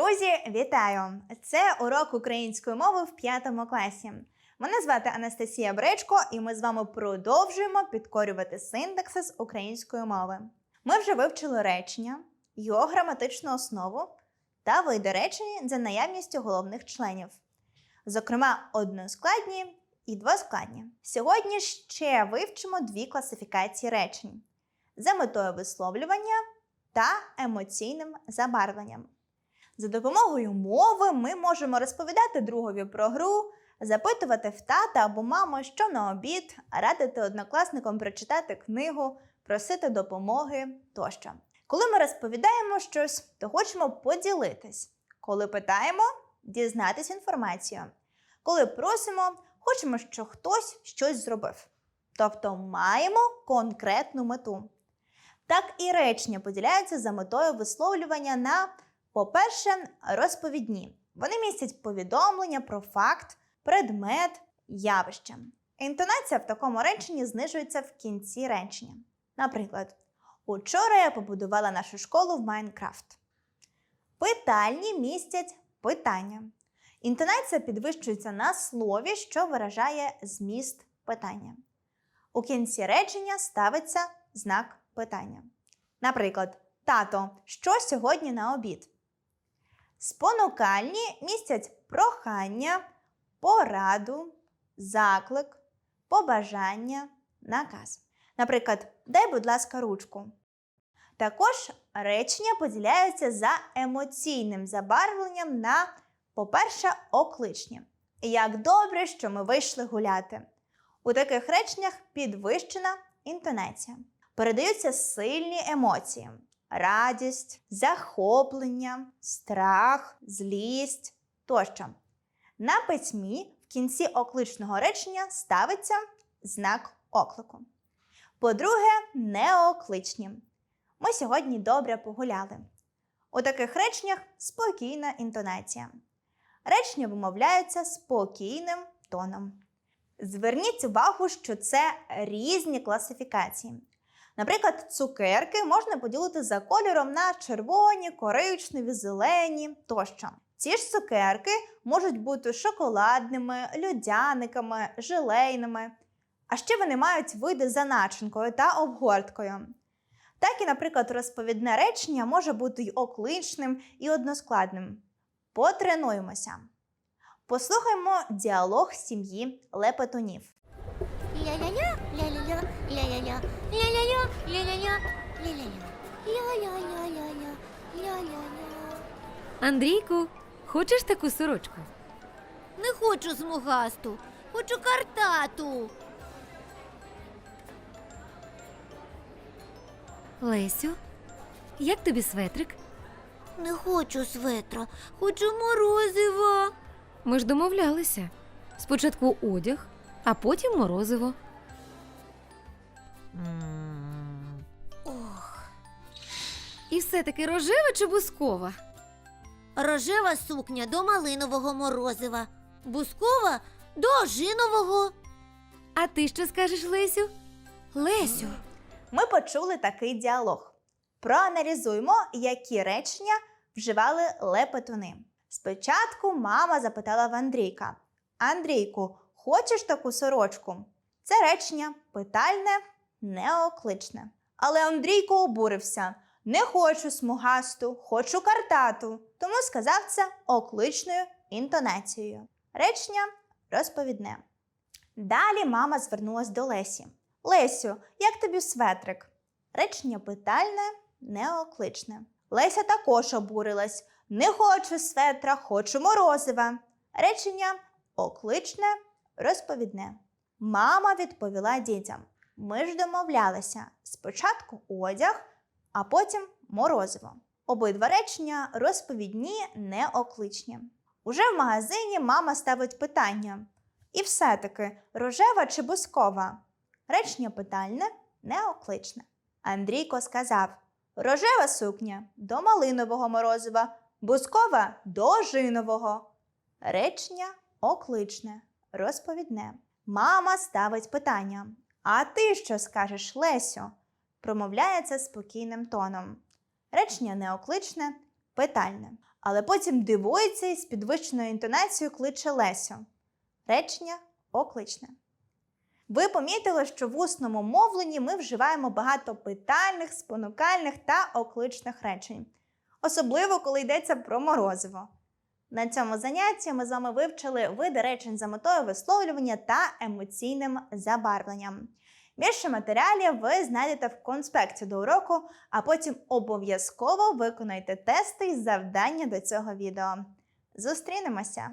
Друзі, вітаю! Це урок української мови в п'ятому класі. Мене звати Анастасія Бречко, і ми з вами продовжуємо підкорювати синтаксис української мови. Ми вже вивчили речення, його граматичну основу та види речень за наявністю головних членів, зокрема, односкладні і двоскладні. Сьогодні ще вивчимо дві класифікації речень за метою висловлювання та емоційним забарвленням. За допомогою мови ми можемо розповідати другові про гру, запитувати в тата або маму, що на обід, радити однокласникам прочитати книгу, просити допомоги тощо. Коли ми розповідаємо щось, то хочемо поділитись. Коли питаємо, дізнатись інформацію. Коли просимо, хочемо, щоб хтось щось зробив. Тобто маємо конкретну мету. Так і речення поділяються за метою висловлювання на по-перше, розповідні. Вони містять повідомлення про факт, предмет, явище. Інтонація в такому реченні знижується в кінці речення. Наприклад, учора я побудувала нашу школу в Майнкрафт. Питальні містять питання. Інтонація підвищується на слові, що виражає зміст питання. У кінці речення ставиться знак питання. Наприклад, тато, що сьогодні на обід? Спонукальні містять прохання, пораду, заклик, побажання, наказ. Наприклад, дай, будь ласка, ручку. Також речення поділяються за емоційним забарвленням на, по-перше, окличні. Як добре, що ми вийшли гуляти. У таких реченнях підвищена інтонація. Передаються сильні емоції радість, захоплення, страх, злість тощо. На письмі в кінці окличного речення ставиться знак оклику. По-друге, неокличні. Ми сьогодні добре погуляли. У таких реченнях спокійна інтонація. Речення вимовляються спокійним тоном. Зверніть увагу, що це різні класифікації. Наприклад, цукерки можна поділити за кольором на червоні, коричневі, зелені тощо. Ці ж цукерки можуть бути шоколадними, льодяниками, желейними, а ще вони мають види за начинкою та обгорткою. Так і, наприклад, розповідне речення може бути й окличним і односкладним. Потренуємося. Послухаймо діалог сім'ї лепетунів. Ля-ля-ля, ля-ля-ля, ля-ля-ля, ля-ля-ля, ля-ля-ля, ля-ля-ля, ля-ля-ля-ля-ля, ля-ля-ля. Андрійку, хочеш таку сорочку? Не хочу смугасту, хочу картату. Лесю, як тобі светрик? Не хочу светра, хочу морозива. Ми ж домовлялися. Спочатку одяг, а потім морозиво. Ох, І все-таки рожева чи бускова? рожева сукня до малинового морозива, бускова до ожинового. А ти що скажеш, Лесю? Лесю, Ми почули такий діалог. Проаналізуємо, які речення вживали лепетуни. Спочатку мама запитала в Андрійка: Андрійку, хочеш таку сорочку? Це речення питальне, неокличне. Але Андрійко обурився: не хочу смугасту, хочу картату. Тому сказав це окличною інтонацією. Речення розповідне. Далі мама звернулась до Лесі. Лесю, як тобі светрик? Речення питальне, неокличне. Леся також обурилась. Не хочу светра, хочу морозива. Речення окличне, розповідне. Мама відповіла дітям: Ми ж домовлялися спочатку одяг, а потім морозиво. Обидва речення розповідні, неокличні. Уже в магазині мама ставить питання. І все-таки рожева чи бускова? Речення питальне, неокличне. Андрійко сказав: рожева сукня до малинового морозива, бускова до ожинового. Речення окличне, розповідне. Мама ставить питання: А ти що скажеш, Лесю? Промовляється спокійним тоном. Речення неокличне, питальне. Але потім дивується і з підвищеною інтонацією кличе Лесю. Речення окличне. Ви помітили, що в усному мовленні ми вживаємо багато питальних, спонукальних та окличних речень, особливо коли йдеться про морозиво. На цьому занятті ми з вами вивчили види речень за метою висловлювання та емоційним забарвленням. Більше матеріалів ви знайдете в конспекті до уроку, а потім обов'язково виконайте тести і завдання до цього відео. Зустрінемося!